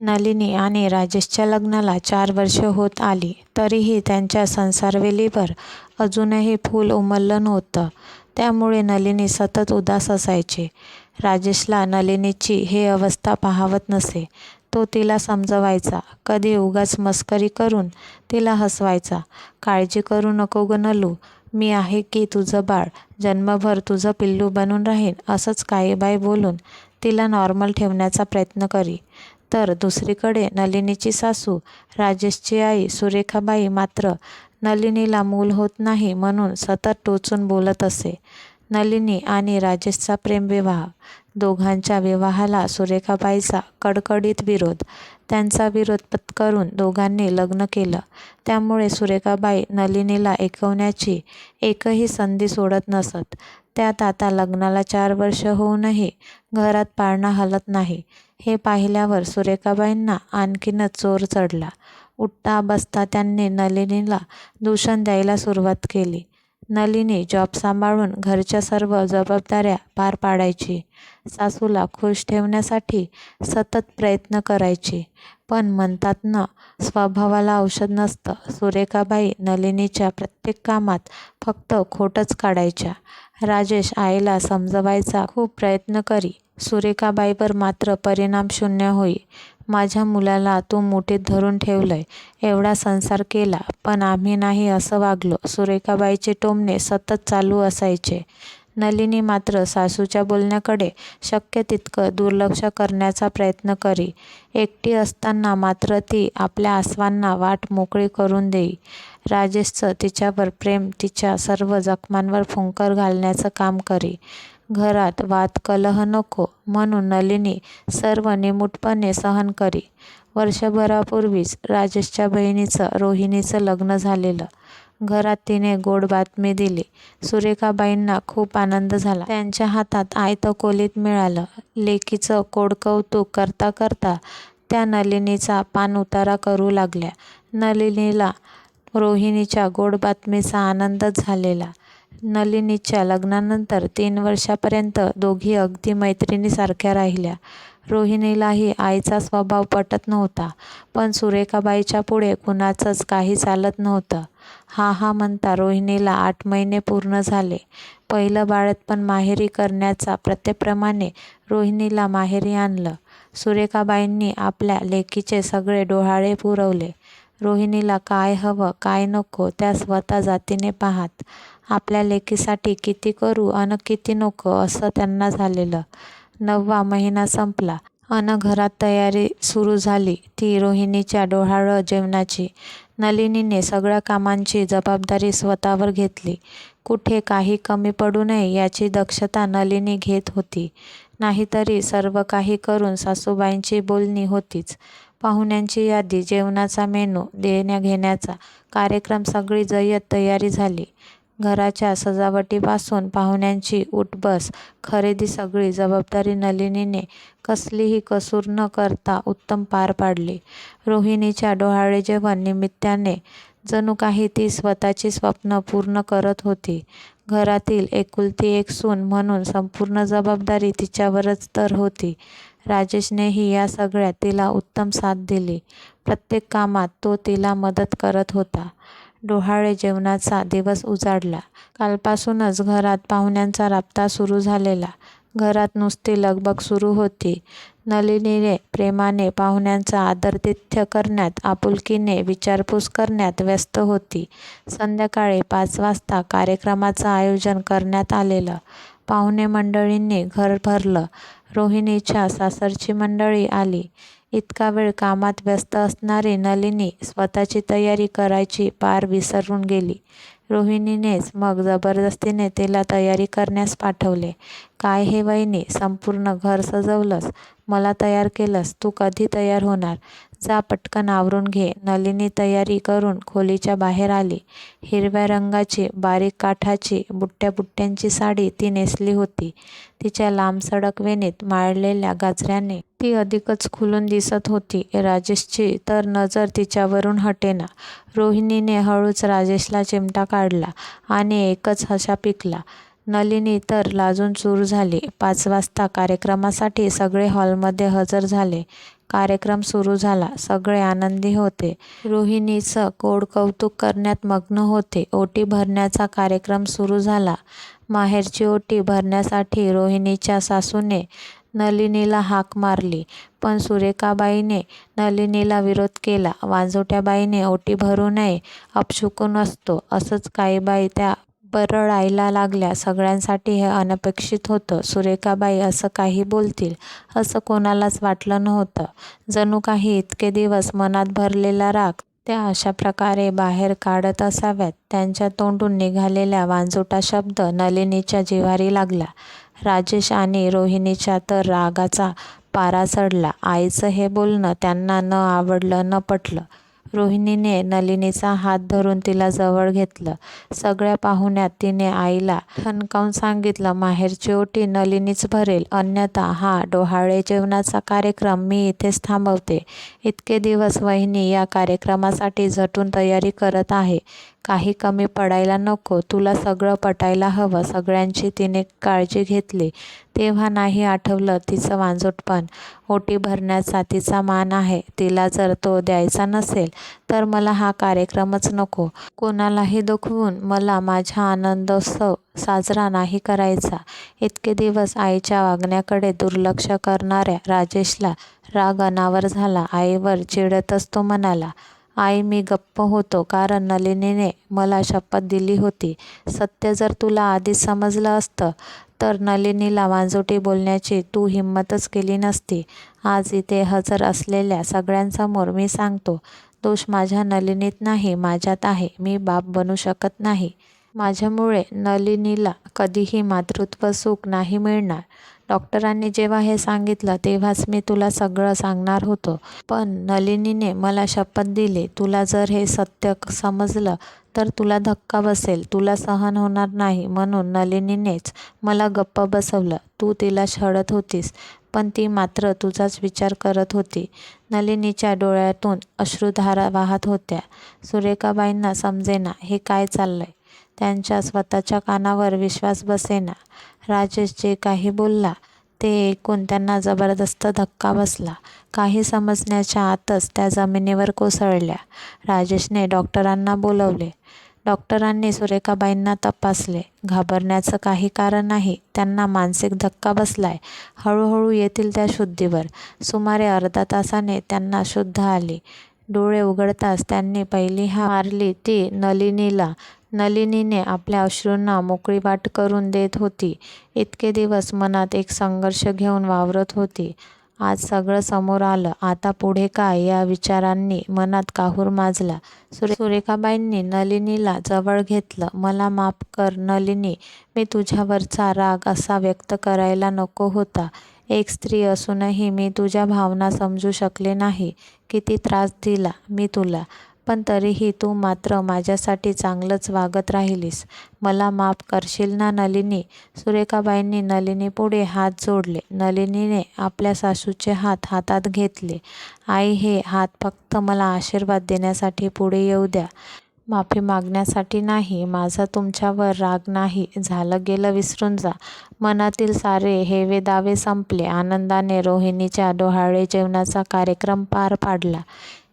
नलिनी आणि राजेशच्या लग्नाला चार वर्ष होत आली तरीही त्यांच्या संसारवेलीवर अजूनही फूल उमललं नव्हतं. त्यामुळे नलिनी सतत उदास असायची. राजेशला नलिनीची ही अवस्था पाहावत नसे. तो तिला समजवायचा. कधी उगाच मस्करी करून तिला हसवायचा. काळजी करू नको गं नलू, मी आहे की तुझं बाळ, जन्मभर तुझं पिल्लू बनून राहीन असंच काही बाई बोलून तिला नॉर्मल ठेवण्याचा प्रयत्न करी. तर दुसरीकडे नलिनीची सासू, राजेशची आई सुरेखाबाई मात्र नलिनीला मूल होत नाही म्हणून सतत टोचून बोलत असे. नलिनी आणि राजेशचा प्रेमविवाह, दोघांच्या विवाहाला सुरेखाबाईचा कडकडीत विरोध. त्यांचा विरोध पत्करून दोघांनी लग्न केलं. त्यामुळे सुरेखाबाई नलिनीला ऐकवण्याची एकही संधी सोडत नसत. त्यात आता लग्नाला चार वर्षं होऊनही घरात पाळणा हलत नाही, हे पाहिल्यावर सुरेखाबाईंना आणखीनच जोर चढला. उठता बसता त्यांनी नलिनीला दूषण द्यायला सुरुवात केली. नलिनी जॉब सांभाळून घरच्या सर्व जबाबदाऱ्या पार पाडायची. सासूला खुश ठेवण्यासाठी सतत प्रयत्न करायची. पण म्हणतात ना स्वभावाला औषध नसतं, सुरेखाबाई नलिनीच्या प्रत्येक कामात फक्त खोटच काढायच्या. राजेश आईला समजवायचा खूप प्रयत्न करी. सुरेखाबाईवर मात्र परिणाम शून्य होई. माझ्या मुलाला तू मुठीत धरून ठेवलंय, एवढा संसार केला, पण आम्ही नाही असं वागलो सुरेखाबाईंचे टोमणे सतत चालू असायचे. नलिनी मात्र सासूच्या बोलण्याकडे शक्य तितकं दुर्लक्ष करण्याचा प्रयत्न करी. एकटी असताना मात्र ती आपल्या आसवांना वाट मोकळी करून देई. राजेशचं तिच्यावर प्रेम तिच्या सर्व जखमांवर फुंकर घालण्याचं काम करी. घरात वाद-कलह नको म्हणून नलिनी सर्व निमूटपणे सहन करी. वर्षभरापूर्वीच राजेशच्या बहिणीचं रोहिणीचं लग्न झालेलं. घरात तिने गोड बातमी दिली. सुरेखाबाईंना खूप आनंद झाला. त्यांच्या हातात आयतं कोलीत मिळालं. लेकीचं कोडकौतुक करता करता त्या नलिनीचा पाणउतारा करू लागल्या. नलिनीला रोहिणीच्या गोड बातमीचा आनंदच झालेला. नलिनीच्या लग्नानंतर तीन वर्षापर्यंत दोघी अगदी मैत्रिणीसारख्या राहिल्या. रोहिणीलाही आईचा स्वभाव पटत नव्हता. पण सुरेखाबाईच्या पुढे कुणाचंच काही चालत नव्हतं. हा हा म्हणता रोहिणीला आठ महिने पूर्ण झाले. पहिलं बाळतपण माहेरी करण्याचा प्रत्येकप्रमाणे रोहिणीला माहेरी आणलं. सुरेखाबाईंनी आपल्या लेकीचे सगळे डोहाळे पुरवले. रोहिणीला काय हवं काय नको त्या स्वतः जातीने पाहात. आपल्या लेकीसाठी किती करू अन किती नको असं त्यांना झालेलं. नववा महिना संपला अन घरात तयारी सुरू झाली ती रोहिणीच्या डोहाळं जेवणाची. नलिनीने सगळ्या कामांची जबाबदारी स्वतःवर घेतली. कुठे काही कमी पडू नये याची दक्षता नलिनी घेत होती. नाहीतरी सर्व काही करून सासूबाईंची बोलणी होतीच. पाहुण्यांची यादी, जेवणाचा मेनू, देण्याघेण्याचा कार्यक्रम सगळी जय्यत तयारी झाली. घराच्या सजावटीपासून पाहुण्यांची उठ-बस, खरेदी सगळी जबाबदारी नलिनीने कसलीही कसूर न करता उत्तम पार पाडली. रोहिणीच्या डोहाळे जेवण निमित्ताने जणू काही ती स्वतःची स्वप्न पूर्ण करत होती. घरातील एकुलती एक सून म्हणून संपूर्ण जबाबदारी तिच्यावरच तर होती. राजेशनेही या सगळ्यात तिला उत्तम साथ दिली. प्रत्येक कामात तो तिला मदत करत होता. डोहाळे जेवणाचा दिवस उजाडला. कालपासूनच घरात पाहुण्यांचा राबता सुरू झालेला. घरात नुसती लगबग सुरू होती. नलिनीने प्रेमाने पाहुण्यांचा आदरातिथ्य करण्यात, आपुलकीने विचारपूस करण्यात व्यस्त होती. संध्याकाळी पाच वाजता कार्यक्रमाचं आयोजन करण्यात आलेलं. पाहुणे-मंडळींनी घर भरलं. रोहिणीच्या सासरची मंडळी आली. इतका वेळ कामात व्यस्त असणारी नलिनी स्वतःची तयारी करायची पार विसरून गेली. रोहिणीनेच मग जबरदस्तीने तिला तयारी करण्यास पाठवले. काय हे वहिनी, संपूर्ण घर सजवलंस, मला तयार केलंस, तू कधी तयार होणार? जा पटकन आवरून घे. नलिनी तयारी करून खोलीच्या बाहेर आली. हिरव्या रंगाची बारीक काठाची बुट्ट्या-बुट्ट्यांची साडी ती नेसली होती. तिच्या लांबसडक वेणीत माळलेल्या गाजऱ्याने ती अधिकच खुलून दिसत होती. राजेशची तर नजर तिच्यावरून हटेना. रोहिणीने हळूच राजेशला चिमटा काढला आणि एकच हशा पिकला. नलिनी तर लाजून चूर झाली. पाच वाजता कार्यक्रमासाठी सगळे हॉलमध्ये हजर झाले. कार्यक्रम सुरू झाला. सगळे आनंदी होते. रोहिणीचं गोड कौतुक करण्यात मग्न होते. ओटी भरण्याचा कार्यक्रम सुरू झाला. माहेरची ओटी भरण्यासाठी रोहिणीच्या सासूने नलिनीला हाक मारली. पण सुरेखाबाईने नलिनीला विरोध केला. वांझोट्याबाईने ओटी भरू नये, अपशकुन असतो, असंच काही बाई त्या बरळायला लागल्या. सगळ्यांसाठी हे अनपेक्षित होतं. सुरेखाबाई असं काही बोलतील, असं कोणालाच वाटलं नव्हतं. जणू काही इतके दिवस मनात भरलेला राग त्या अशा प्रकारे बाहेर काढत असाव्यात. त्यांच्या तोंडून निघालेला वांझोटा शब्द नलिनीच्या जिव्हारी लागला. राजेश आणि रोहिणीच्या तर रागाचा पारा चढला. आईचं हे बोलणं त्यांना न आवडलं न पटलं. रोहिणीने नलिनीचा हात धरून तिला जवळ घेतलं. सगळ्या पाहुण्यात तिने आईला ठणकावून सांगितलं, माहेरची ओटी नलिनीच भरेल, अन्यथा हा डोहाळे जेवणाचा कार्यक्रम मी इथेच थांबवते. इतके दिवस वहिनी या कार्यक्रमासाठी झटून तयारी करत आहे. काही कमी पडायला नको. तुला सगळं पटायला हवं. सगळ्यांची तिने काळजी घेतली, तेव्हा नाही आठवलं तिचं वांझोटपण. ओटी भरण्याचा तिचा मान आहे. तिला जर तो द्यायचा नसेल, तर मला हा कार्यक्रमच नको. कोणालाही दुखवून मला माझा आनंदोत्सव साजरा नाही करायचा. इतके दिवस आईच्या वागण्याकडे दुर्लक्ष करणाऱ्या राजेशला राग अनावर झाला. आईवर चिडतच तो म्हणाला, आई मी गप्प होतो कारण नलिनीने मला शपथ दिली होती. सत्य जर तुला आधीच समजलं असतं, तर नलिनीला वांजोटी बोलण्याची तू हिम्मतच केली नसती. आज इथे हजर असलेल्या सगळ्यांसमोर मी सांगतो, दोष माझ्या नलिनीत नाही, माझ्यात आहे. मी बाप बनू शकत नाही. माझ्यामुळे नलिनीला कधीही मातृत्व सुख नाही मिळणार. डॉक्टरांनी जेव्हा हे सांगितलं, तेव्हाच मी तुला सगळं सांगणार होतो. पण नलिनीने मला शपथ दिली. तुला जर हे सत्य समजलं, तर तुला धक्का बसेल. तुला सहन होणार नाही. म्हणून नलिनीनेच मला गप्प बसवलं. तू तिला छळत होतीस, पण ती मात्र तुझाच विचार करत होती. नलिनीच्या डोळ्यातून अश्रुधारा वाहत होत्या. सुरेखाबाईंना समजेना हे काय चाललंय. त्यांच्या स्वतःच्या कानावर विश्वास बसेना. राजेश जे काही बोलला, ते ऐकून त्यांना जबरदस्त धक्का बसला. काही समजण्याच्या आतच त्या जमिनीवर कोसळल्या. राजेशने डॉक्टरांना बोलावले. डॉक्टरांनी सुरेखाबाईंना तपासले. घाबरण्याचं काही कारण नाही. त्यांना मानसिक धक्का बसलाय. हळूहळू येतील त्या शुद्धीवर. सुमारे अर्धा तासाने त्यांना शुद्ध आली. डोळे उघडताच त्यांनी पहिली हा मारली ती नलिनीला. नलिनीने आपल्या अश्रूंना मोकळी वाट करून देत होती. इतके दिवस मनात एक संघर्ष घेऊन वावरत होती. आज सगळं समोर आलं. आता पुढे काय, या विचारांनी मनात काहूर माजला. सुरेखाबाईंनी नलिनीला जवळ घेतलं. मला माफ कर नलिनी. मी तुझ्यावरचा राग असा व्यक्त करायला नको होता. एक स्त्री असूनही मी तुझ्या भावना समजू शकले नाही. किती त्रास दिला मी तुला. पण तरीही तू मात्र माझ्यासाठी चांगलंच वागत राहिलीस. मला माफ करशील ना नलिनी. सुरेखाबाईंनी नलिनीपुढे हात जोडले. नलिनीने आपल्या सासूचे हात हातात घेतले. आई हे हात फक्त मला आशीर्वाद देण्यासाठी पुढे येऊ द्या. माफी मागण्यासाठी नाही. माझा तुमच्यावर राग नाही. झालं गेलं विसरून जा. मनातील सारे हेवेदावे संपले. आनंदाने रोहिणीच्या डोहाळे जेवणाचा कार्यक्रम पार पाडला